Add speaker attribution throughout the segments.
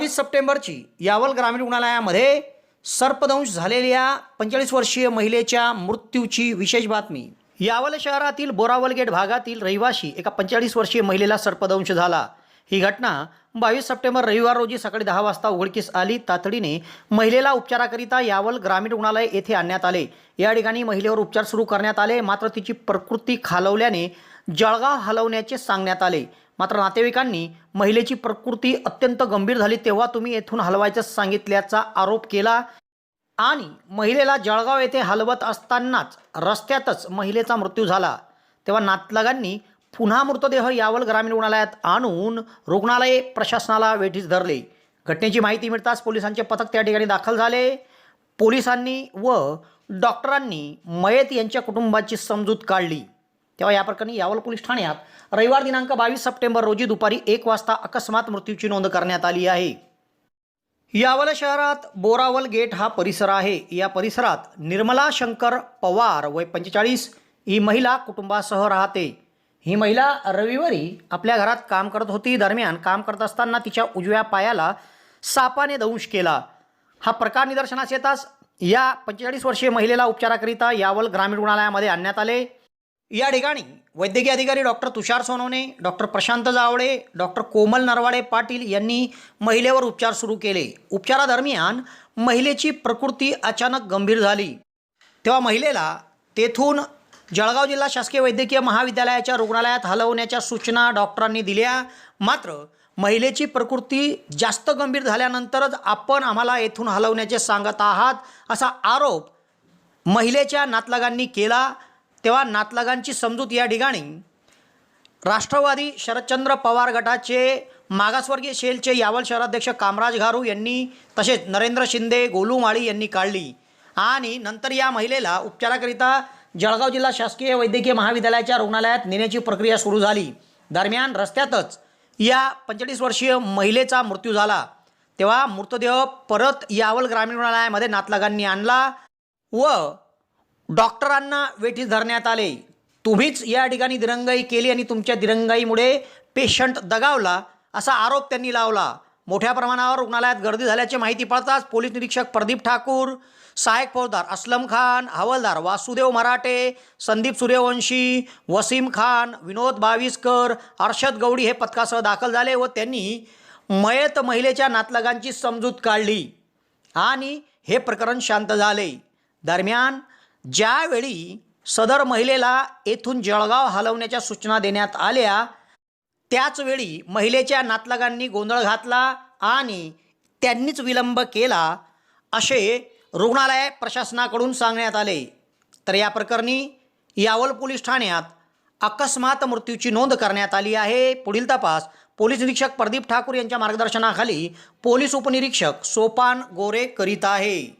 Speaker 1: बावीस सप्टेंबरची यावल ग्रामीण रुग्णालयामध्ये सर्पदंश झालेल्या पंचेचाळीस वर्षीय महिलेच्या मृत्यूची विशेष बातमी. यावल शहरातील बोरावल गेट भागातील रहिवाशी एका पंचेचाळीस वर्षीय महिलेला सर्पदंश झाला. ही घटना बावीस सप्टेंबर रविवार रोजी सकाळी दहा वाजता उघडकीस आली. तातडीने महिलेला उपचाराकरिता यावल ग्रामीण रुग्णालय येथे आणण्यात आले. या ठिकाणी महिलेवर उपचार सुरू करण्यात आले. मात्र तिची प्रकृती खालवल्याने जळगाव हलवण्याचे सांगण्यात आले. मात्र नातेवाईकांनी महिलेची प्रकृती अत्यंत गंभीर झाली तेव्हा तुम्ही येथून हलवायचं सांगितल्याचा आरोप केला. आणि महिलेला जळगाव येथे हलवत असतानाच रस्त्यातच महिलेचा मृत्यू झाला. तेव्हा नातलगांनी पुन्हा मृतदेह यावल ग्रामीण रुग्णालयात आणून रुग्णालय प्रशासनाला वेठीस धरले. घटनेची माहिती मिळताच पोलिसांचे पथक त्या ठिकाणी दाखल झाले. पोलिसांनी व डॉक्टरांनी मयत यांच्या कुटुंबाची समजूत काढली. तेव्हा या प्रकरणी यावल पोलीस ठाण्यात रविवार दिनांक बावीस सप्टेंबर रोजी दुपारी एक वाजता अकस्मात मृत्यूची नोंद करण्यात आली आहे. यावल शहरात बोरावल गेट हा परिसर आहे. या परिसरात निर्मला शंकर पवार वय पंचेचाळीस ही महिला कुटुंबासह राहते. ही महिला रविवारी आपल्या घरात काम करत होती. दरम्यान काम करत असताना तिच्या उजव्या पायाला सापाने दंश केला. हा प्रकार निदर्शनास येताच या पंचेचाळीस वर्षीय महिलेला उपचाराकरिता यावल ग्रामीण रुग्णालयामध्ये आणण्यात आले. या ठिकाणी वैद्यकीय अधिकारी doctor Tushar Sonawane doctor Prashant Jawale doctor Komal Narwade Patil यांनी महिलेवर उपचार सुरू केले. उपचारादरम्यान महिलेची प्रकृती अचानक गंभीर झाली. तेव्हा महिलेला तेथून जळगाव जिल्हा शासकीय वैद्यकीय महाविद्यालयाच्या रुग्णालयात हलवण्याच्या सूचना डॉक्टरांनी दिल्या. मात्र महिलेची प्रकृती जास्त गंभीर झाल्यानंतरच आपण आम्हाला येथून हलवण्याचे सांगत आहात असा आरोप महिलेच्या नातलगांनी केला. तेव्हा नातलगांची समजूत या ठिकाणी राष्ट्रवादी शरदचंद्र पवार गटाचे मागासवर्गीय सेलचे यावल शहराध्यक्ष कामराज घारू यांनी तसेच नरेंद्र शिंदे गोलू माळी यांनी काढली. आणि नंतर या महिलेला उपचाराकरिता जळगाव जिल्हा शासकीय वैद्यकीय महाविद्यालयाच्या रुग्णालयात नेण्याची प्रक्रिया सुरू झाली. दरम्यान रस्त्यातच या पंचेचाळीस वर्षीय महिलेचा मृत्यू झाला. तेव्हा मृतदेह परत यावल ग्रामीण रुग्णालयामध्ये नातलगांनी आणला व डॉक्टरांना वेठीस धरण्यात आले. तुम्हीच या ठिकाणी दिरंगाई केली आणि तुमच्या दिरंगाईमुळे पेशंट दगावला असा आरोप त्यांनी लावला. मोठ्या प्रमाणावर रुग्णालयात गर्दी झाल्याची माहिती पडताच पोलीस निरीक्षक प्रदीप ठाकूर सहायक फौजदार असलम खान हवालदार वासुदेव मराठे संदीप सूर्यवंशी वसीम खान विनोद बाविस्कर अर्षद गौडी हे पथकासह दाखल झाले व त्यांनी मयत महिलेच्या नातलगांची समजूत काढली. आणि हे प्रकरण शांत झाले. दरम्यान ज्यावेळी सदर महिलेला येथून जळगाव हलवण्याच्या सूचना देण्यात आल्या त्याचवेळी महिलेच्या नातलगांनी गोंधळ घातला आणि त्यांनीच विलंब केला असे रुग्णालय प्रशासनाकडून सांगण्यात आले. तर या प्रकरणी यावल पोलीस ठाण्यात अकस्मात मृत्यूची नोंद करण्यात आली आहे. पुढील तपास पोलीस निरीक्षक प्रदीप ठाकूर यांच्या मार्गदर्शनाखाली पोलीस उपनिरीक्षक सोपान गोरे करीत आहे.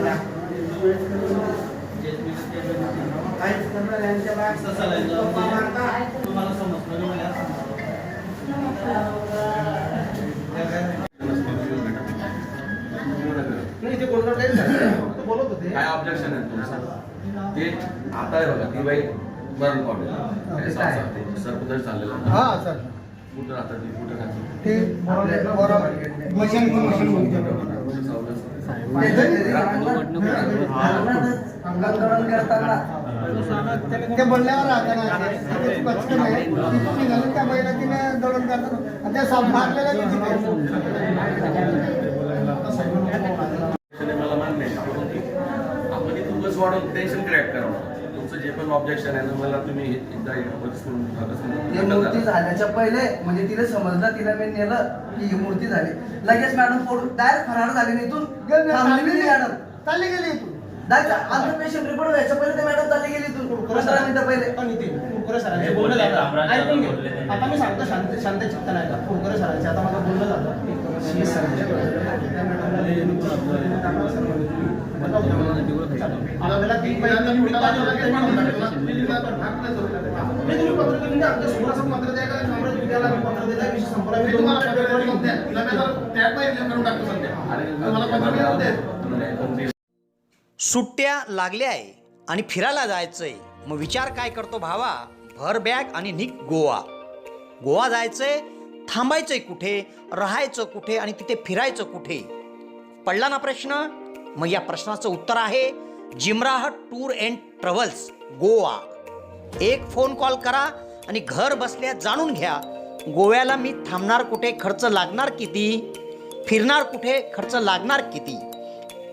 Speaker 1: Gracias.
Speaker 2: काय ऑब्जेक्शन आहे तुमचं? ते आता आहे बघा ती बाई मरण पावली सरपंच चाललेला
Speaker 3: हा सर
Speaker 2: कुठं राहतात ती? कुठं राहतात
Speaker 3: ते? बरोबर. ते पचकन आहे. तिथून त्या बैला तिने दळून त्या साप
Speaker 2: आपण वाढवून टेन्शन ऑब्जेक्शन आहे ना मला तुम्ही एकदा
Speaker 4: ही मूर्ती झाल्याच्या पहिले म्हणजे तिला समजलं तिला मी नेलं की ही मूर्ती झाली. लगेच मॅडम फोड डायरेक्ट फरार झाली ना इथून. थांबली नाही मॅडम.
Speaker 3: चालली गेली इथून.
Speaker 4: डायरेक्ट आमचं पेशंट रिपोर्ट व्हायच्या पहिले ते मॅडम चालली गेली इथून. पंधरा मिनिटं पहिले.
Speaker 3: पण इथे कुरकुरे सरांचे बोलणं झालं ऐकून घे. आता मी सांगतो शांत शांत चित्त नाही का? कुरकुरे सरांचे आता माझं बोलणं झालं आपल्याला तीन मी ते तुम्ही पत्र देऊन द्या. आमच्या समोरासमोर पत्र द्या का? नम्र विद्याला मी पत्र देता विषय संपला. मी तुम्हाला पत्र देऊन द्या. तुला मी आता टॅग पाहिजे करून टाकतो सध्या. तुम्हाला पत्र द्या
Speaker 1: सुट्ट्या लागल्या आहे आणि फिरायला जायचं आहे मग विचार काय करतो भावा? भर बॅग आणि निघ गोवा. गोवा जायचं आहे थांबायचं आहे कुठे? राहायचं कुठे आणि तिथे फिरायचं कुठे? पडला ना प्रश्न? मग या प्रश्नाचं उत्तर आहे Jimrah tour and travels Goa. एक फोन कॉल करा आणि घर बसल्या जाणून घ्या. गोव्याला मी थांबणार कुठे? खर्च लागणार किती? फिरणार कुठे? खर्च लागणार किती?